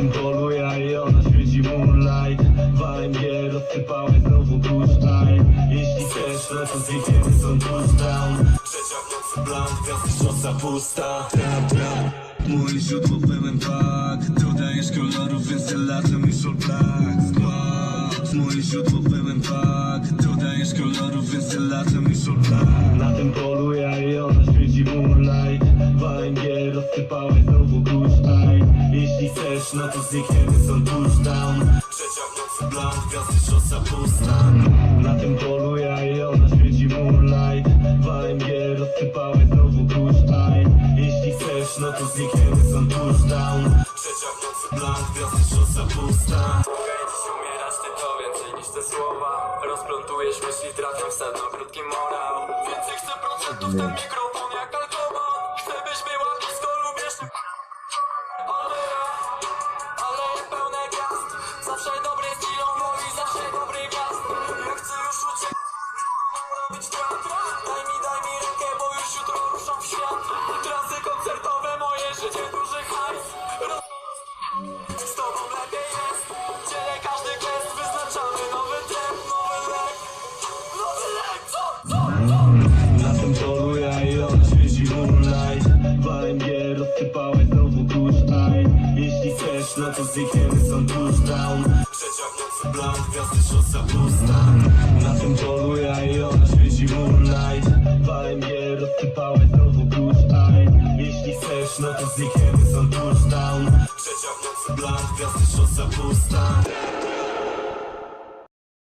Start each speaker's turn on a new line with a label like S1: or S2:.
S1: tym polu ja i ona świeci moonlight. W AMG rozsypałeś znowu puszczaj Jeśli chcesz, no to znikniemy stąd push down Trzecia w nocy blank, gwiazdy pusta. Moje źródło pełen pak Dodajesz kolorów, więc latem już all black. Skład Moje źródło pełen pak Dodajesz kolorów, więc latem już all black. Na tym polu ja i ona świeci moonlight. W AMG puszczaj Chcesz, no to znikniemy stąd push down Trzecia w nocy blank, gwiazdy szosa pusta. Na tym polu ja i ona świeci moonlight. W AMG rozsypałeś znowu puszczaj Jeśli chcesz, no to znikniemy stąd push down Trzecia w nocy blank, gwiazdy szosa pusta.
S2: Słowa. Rozplątujesz myśli, trafiam w sedno, krótki morał. Więcej chcę procentów, ten mikrofon Jeśli chcesz, no to znikniemy są down Przeciąg nocy blank, gwiazdy szosa pusta
S1: Na tym polu ja i ona świeci moonlight. PMG rozsypałeś znowu tuż Jeśli chcesz, no to znikniemy są down Przeciąg nocy blank, gwiazdy szosa pusta